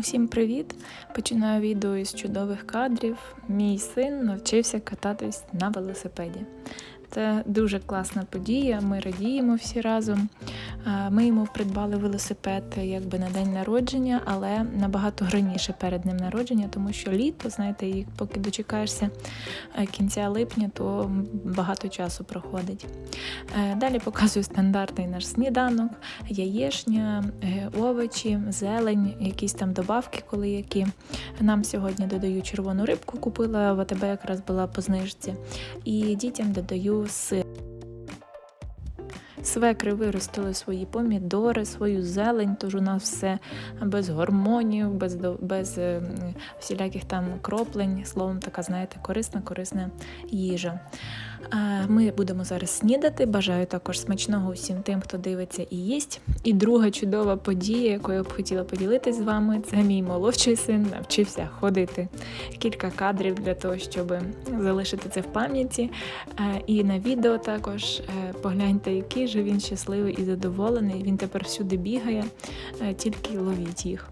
Усім привіт! Починаю відео із чудових кадрів. Мій син навчився кататись на велосипеді. Це дуже класна подія. Ми радіємо всі разом. Ми йому придбали велосипед якби на день народження, але набагато раніше перед ним народження, тому що літо, знаєте, і поки дочекаєшся е, кінця липня, то багато часу проходить. Е, Далі показую стандартний наш сніданок, яєшня, е, овочі, зелень, якісь там добавки, коли які. Нам сьогодні додаю червону рибку, купила в АТБ якраз була по знижці. І дітям додаю сир. Свекри виростили свої помідори, свою зелень, тож у нас все без гормонів, без, без е, всіляких там кроплень. Словом, така, знаєте, корисна, корисна їжа. Ми будемо зараз снідати. Бажаю також смачного усім тим, хто дивиться і їсть. І друга чудова подія, якою я б хотіла поділитися з вами, це мій молодший син навчився ходити. Кілька кадрів для того, щоб залишити це в пам'яті. І на відео також е, погляньте, який же він щасливий і задоволений. Він тепер всюди бігає, е, тільки ловіть їх.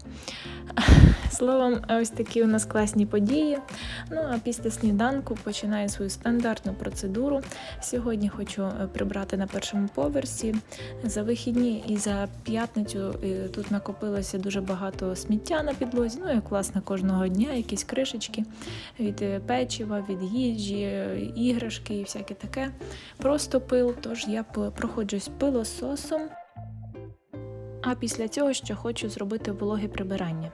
Словом, ось такі у нас класні події. Ну а після сніданку починаю свою стандартну процедуру. Сьогодні хочу е, прибрати на першому поверсі. За вихідні і за п'ятницю е, тут накопилося дуже багато сміття на підлозі. Ну як власне кожного дня, якісь кришечки від е, печива, від їжі, іграшки і всяке таке. Просто пил. Тож я проходжусь пилососом. А після цього ще хочу зробити вологе прибирання.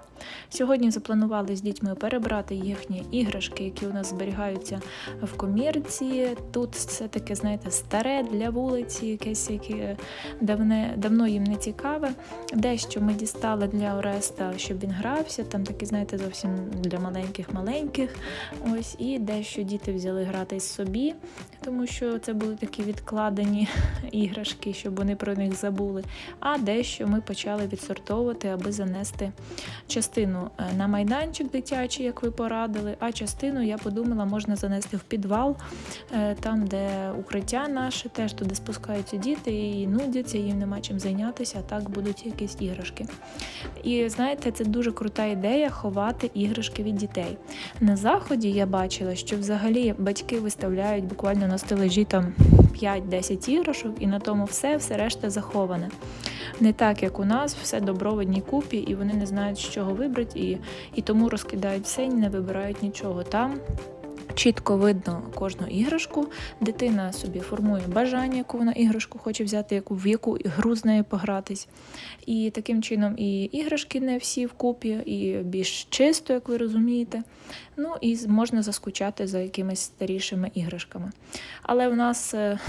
Сьогодні запланували з дітьми перебрати їхні іграшки, які у нас зберігаються в комірці. Тут все таке, знаєте, старе для вулиці, якесь яке давне, давно їм не цікаве. Дещо ми дістали для Ореста, щоб він грався. Там такі, знаєте, зовсім для маленьких-маленьких. Ось і дещо діти взяли гратись собі, тому що це були такі відкладені іграшки, щоб вони про них забули. А дещо ми почали відсортовувати, аби занести частину е, на майданчик дитячий, як ви порадили, а частину я подумала, можна занести в підвал, е, там, де укриття наше, теж туди спускаються діти і нудяться, їм нема чим зайнятися, а так будуть якісь іграшки. І знаєте, це дуже крута ідея ховати іграшки від дітей. На заході я бачила, що взагалі батьки виставляють буквально на стележі там 5-10 іграшок, і на тому все, все решта заховане. Не так, як у нас, все добро в одній купі, і вони не знають, з чого вибрати, і, і тому розкидають все і не вибирають нічого. Там чітко видно кожну іграшку. Дитина собі формує бажання, яку вона іграшку хоче взяти, яку, в яку гру з нею погратись. І таким чином і іграшки не всі вкупі, і більш чисто, як ви розумієте. Ну і можна заскучати за якимись старішими іграшками. Але в нас е,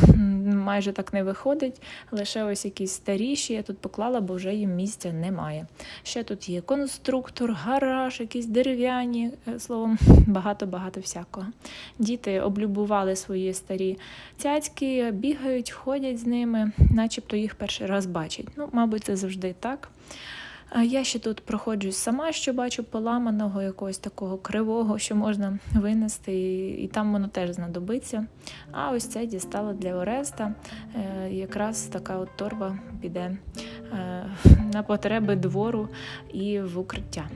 майже так не виходить. Лише ось якісь старіші я тут поклала, бо вже їм місця немає. Ще тут є конструктор, гараж, якісь дерев'яні, е, словом, багато-багато всякого. Діти облюбували свої старі цяцьки, бігають, ходять з ними, начебто їх перший раз бачать. Ну, мабуть, це завжди так. Я ще тут проходжусь сама, що бачу поламаного, якогось такого кривого, що можна винести, і, і там воно теж знадобиться. А ось це дістала для Ореста. Е, якраз така от торба піде е, на потреби двору і в укриття.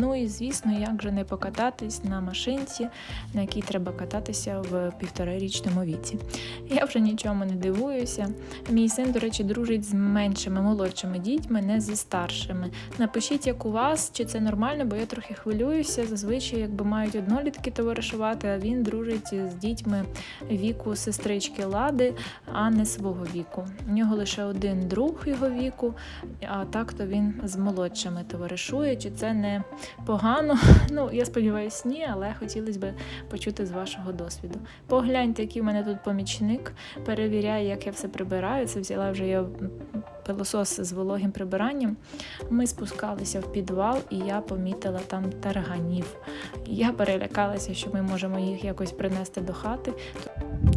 Ну і звісно, як же не покататись на машинці, на якій треба кататися в півторарічному віці. Я вже нічому не дивуюся. Мій син, до речі, дружить з меншими, молодшими дітьми, не зі старшими. Напишіть, як у вас, чи це нормально, бо я трохи хвилююся. Зазвичай, якби мають однолітки товаришувати, а він дружить з дітьми віку сестрички Лади, а не свого віку. У нього лише один друг його віку, а так то він з молодшими товаришує. Чи це не погано? Ну, я сподіваюся, ні, але хотілося б почути з вашого досвіду. Погляньте, який в мене тут помічник, перевіряє, як я все прибираю. Це взяла вже я пилосос з вологим прибиранням, ми спускалися в підвал, і я помітила там тарганів. Я перелякалася, що ми можемо їх якось принести до хати.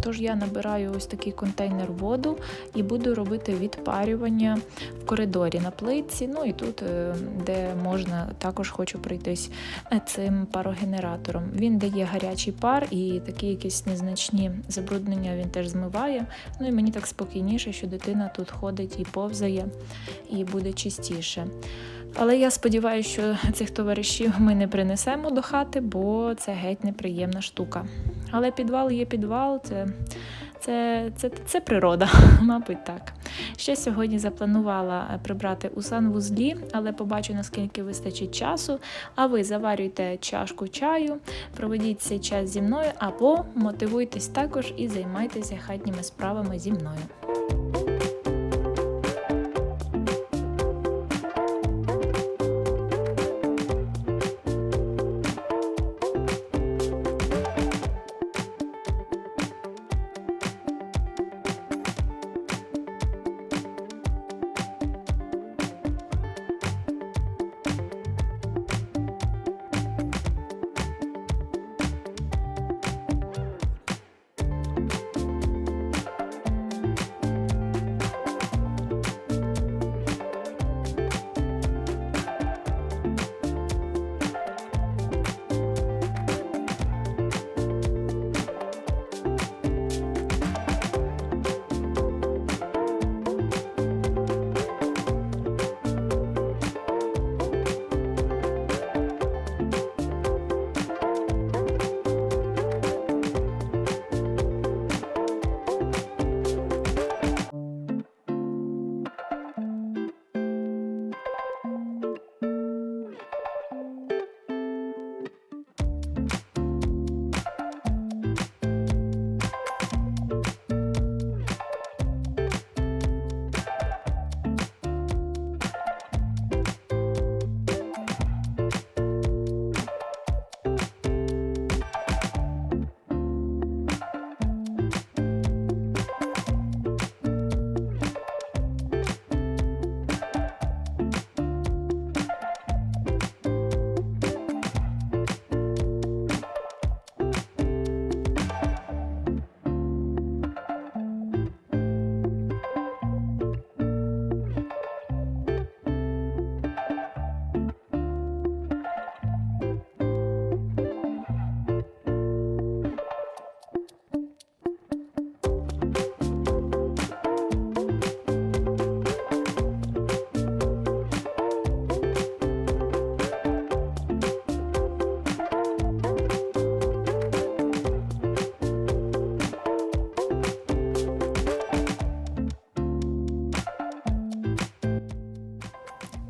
Тож я набираю ось такий контейнер воду і буду робити відпарювання в коридорі на плитці. Ну і тут, е, де можна, також хочу пройтись е, цим парогенератором. Він дає гарячий пар і такі якісь незначні забруднення він теж змиває. Ну і мені так спокійніше, що дитина тут ходить і повзає, і буде чистіше. Але я сподіваюся, що цих товаришів ми не принесемо до хати, бо це геть неприємна штука. Але підвал є підвал, це, це, це, це природа, мабуть, так. Ще сьогодні запланувала прибрати у санвузлі, але побачу, наскільки вистачить часу. А ви заварюйте чашку чаю, проведіть цей час зі мною, або мотивуйтесь також і займайтеся хатніми справами зі мною.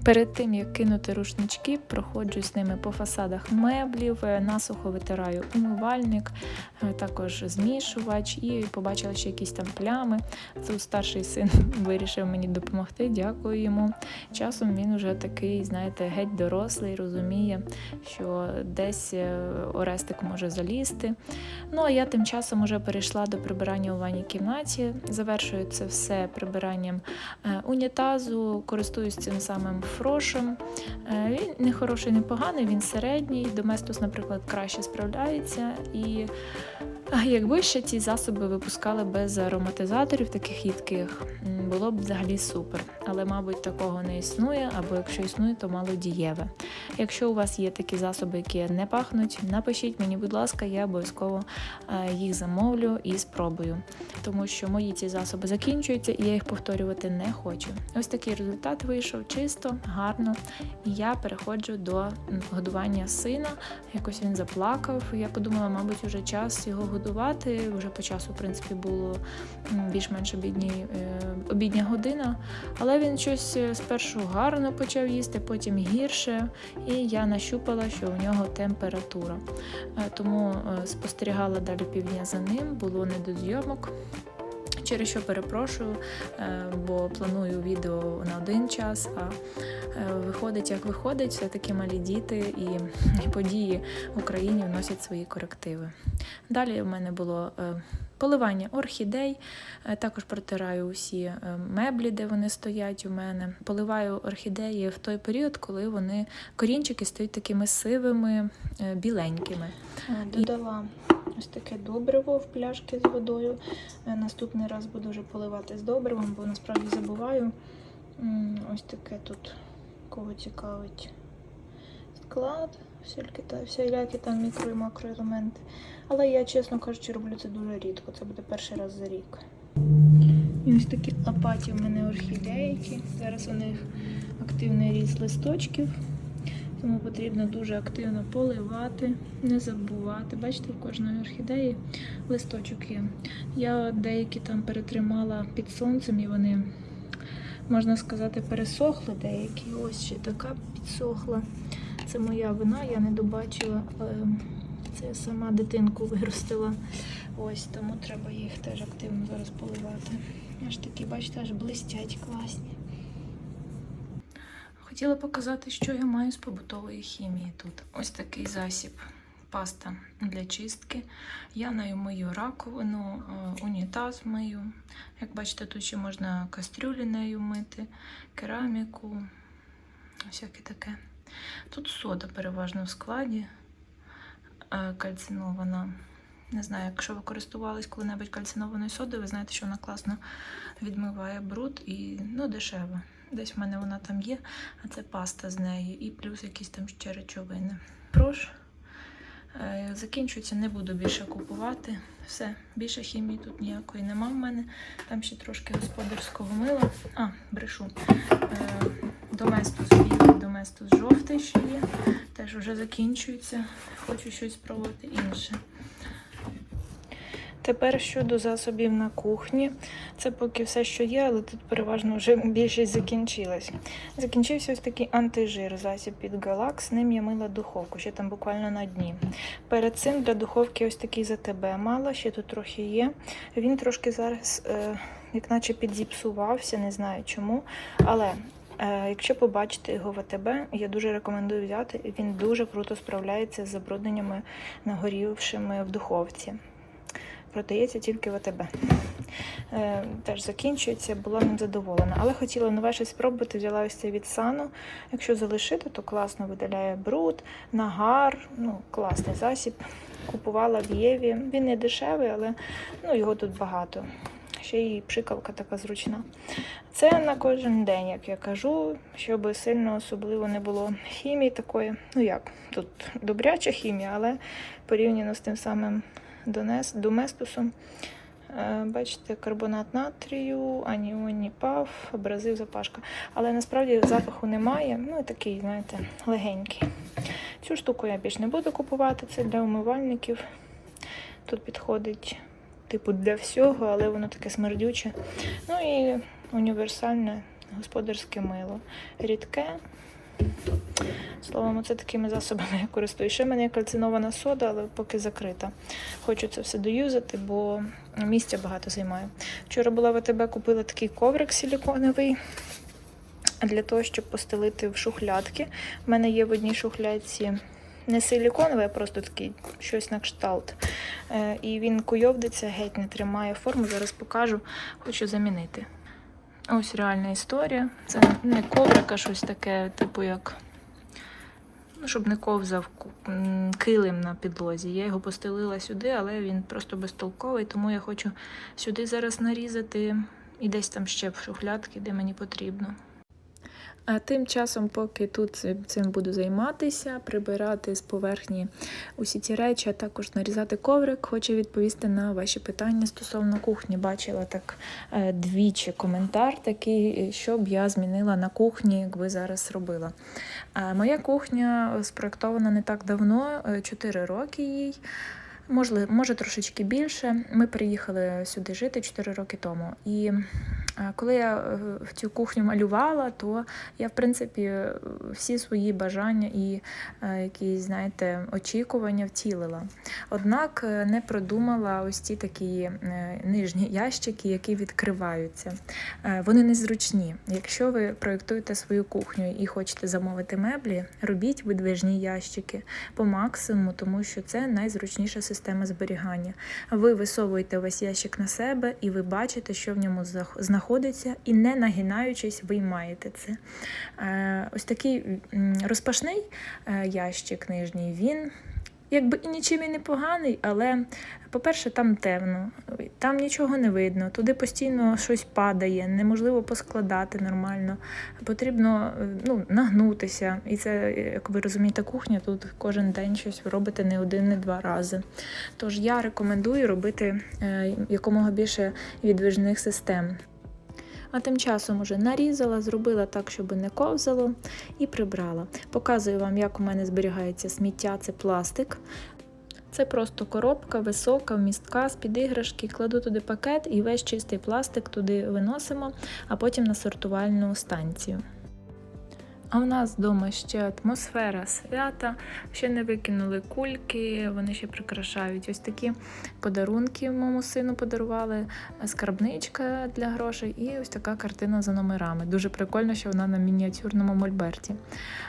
Перед тим як кинути рушнички, проходжу з ними по фасадах меблів, е, насухо витираю умивальник, е, також змішувач і побачила ще якісь там плями. Тут старший син вирішив мені допомогти. Дякую йому. Часом він вже такий, знаєте, геть дорослий, розуміє, що десь е, Орестик може залізти. Ну а я тим часом вже перейшла до прибирання у ванній кімнаті. Завершую це все прибиранням унітазу, користуюсь цим самим фрошем. Е, Він не хороший, не поганий, він середній. Доместос, наприклад, краще справляється. І а, якби ще ці засоби випускали без ароматизаторів, таких їдких, було б взагалі супер. Але, мабуть, такого не існує, або якщо існує, то мало дієве. Якщо у вас є такі засоби, які не пахнуть, напишіть мені, будь ласка, я обов'язково е, їх замовлю і спробую. Тому що мої ці засоби закінчуються, і я їх повторювати не хочу. Ось такий результат вийшов чисто, гарно. Я переходжу до годування сина. Якось він заплакав. Я подумала, мабуть, вже час його годувати. Вже по часу, в принципі, було більш-менш обідній, е, обідня година. Але він щось е, спершу гарно почав їсти, потім гірше. І я нащупала, що у нього температура. Е, Тому спостерігала далі півдня за ним, було не до зйомок. Через що перепрошую, е, бо планую відео на один час, а е, виходить як виходить, все-таки малі діти і, і події в Україні вносять свої корективи. Далі в мене було е, поливання орхідей, також протираю усі меблі, де вони стоять у мене. Поливаю орхідеї в той період, коли вони корінчики стають такими сивими, біленькими. Додала ось таке добриво в пляшки з водою. Е, Наступний раз буду вже поливати з добривом, бо насправді забуваю. Ось таке тут кого цікавить склад, всілякі там мікро і макроелементи. Але я, чесно кажучи, роблю це дуже рідко. Це буде перший раз за рік. І ось такі лопаті в мене орхідейки. Зараз у них активний ріст листочків. Тому потрібно дуже активно поливати, не забувати. Бачите, в кожної орхідеї листочок є. Я деякі там перетримала під сонцем і вони, можна сказати, пересохли деякі. Ось ще така підсохла. Це моя вина, я не добачила. е, Це я сама дитинку виростила. Ось тому треба їх теж активно зараз поливати. Аж такі, бачите, аж блистять класні. Хотіла показати, що я маю з побутової хімії тут. Ось такий засіб. Паста для чистки. Я нею мию раковину, е, унітаз мию. Як бачите, тут ще можна кастрюлі нею мити, кераміку, всяке таке. Тут сода переважно в складі е, кальцинована. Не знаю, якщо ви користувались коли-небудь кальцинованою содою, ви знаєте, що вона класно відмиває бруд і ну, дешева. Десь в мене вона там є, а це паста з неї, і плюс якісь там ще речовини. Прош. Е, Закінчується, не буду більше купувати. Все, більше хімії тут ніякої нема в мене. Там ще трошки господарського мила. А, брешу. Е, Доместос білий, доместос жовтий ще є. Теж вже закінчується. Хочу щось спробувати інше. Тепер щодо засобів на кухні. Це поки все, що є, але тут переважно вже більшість закінчилась. Закінчився ось такий антижир, засіб від Галакс. Ним я мила духовку, ще там буквально на дні. Перед цим для духовки ось такий за тебе мала, ще тут трохи є. Він трошки зараз, е, як наче підзіпсувався, не знаю чому. Але е, якщо побачите його в АТБ, я дуже рекомендую взяти. Він дуже круто справляється з забрудненнями нагорівшими в духовці продається тільки в АТБ. Е, теж закінчується, була ним задоволена. Але хотіла нове щось спробувати, взяла цей від Сану. Якщо залишити, то класно видаляє бруд, нагар, ну, класний засіб. Купувала в Єві. Він не дешевий, але ну, його тут багато. Ще й пшикавка така зручна. Це на кожен день, як я кажу, щоб сильно особливо не було хімії такої. Ну як, тут добряча хімія, але порівняно з тим самим доместусом. Е, Бачите, карбонат натрію, аніонні пав, абразив, запашка. Але насправді запаху немає. Ну і такий, знаєте, легенький. Цю штуку я більш не буду купувати, це для умивальників. Тут підходить, типу, для всього, але воно таке смердюче. Ну і універсальне господарське мило. Рідке. Словом, це такими засобами я користуюсь. Ще в мене є кальцинована сода, але поки закрита. Хочу це все доюзати, бо місця багато займає. Вчора була в АТБ, купила такий коврик силіконовий для того, щоб постелити в шухлядки. У мене є в одній шухлядці не силіконовий, а просто такий щось на кшталт. Е, І він куйовдиться, геть не тримає форму. Зараз покажу, хочу замінити. Ось реальна історія. Це не коврик, а щось таке, типу як. Ну, щоб не ковзав килим на підлозі. Я його постелила сюди, але він просто безтолковий, тому я хочу сюди зараз нарізати і десь там ще в шухлядки, де мені потрібно. А тим часом, поки тут цим- буду займатися, прибирати з поверхні усі ці речі, а також нарізати коврик, хочу відповісти на ваші питання стосовно кухні. Бачила так е, двічі коментар такий, е, що б я змінила на кухні, як ви зараз робила. Е, Моя кухня спроектована не так давно, 4 роки їй. Можливо, може трошечки більше. Ми приїхали сюди жити 4 роки тому. І Коли я е, в цю кухню малювала, то я, в принципі, е, всі свої бажання і е, якісь, знаєте, очікування втілила. Однак е, не продумала ось ці такі е, нижні ящики, які відкриваються. Е, Вони незручні. Якщо ви проєктуєте свою кухню і хочете замовити меблі, робіть видвижні ящики по максимуму, тому що це найзручніша система зберігання. Ви висовуєте весь ящик на себе, і ви бачите, що в ньому знаходиться, і не нагинаючись, виймаєте це. Е, Ось такий розпашний е, ящик нижній, він якби і нічим і не поганий, але, по-перше, там темно, там нічого не видно, туди постійно щось падає, неможливо поскладати нормально. Потрібно е, ну, нагнутися. І це, як ви розумієте, кухня тут кожен день щось робите не один, не два рази. Тож я рекомендую робити е, якомога більше відвижних систем. А тим часом уже нарізала, зробила так, щоб не ковзало, і прибрала. Показую вам, як у мене зберігається сміття, це пластик. Це просто коробка висока, вмістка з-під іграшки. Кладу туди пакет і весь чистий пластик туди виносимо, а потім на сортувальну станцію. А в нас вдома ще атмосфера свята, ще не викинули кульки, вони ще прикрашають ось такі подарунки. Моєму сину подарували скарбничка для грошей і ось така картина за номерами. Дуже прикольно, що вона на мініатюрному мольберті.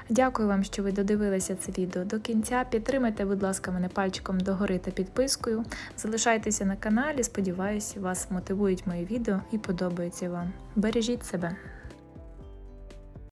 Дякую вам, що ви додивилися це відео до кінця. Підтримайте, будь ласка, мене пальчиком догори та підпискою. Залишайтеся на каналі. Сподіваюся, вас мотивують мої відео і подобаються вам. Бережіть себе.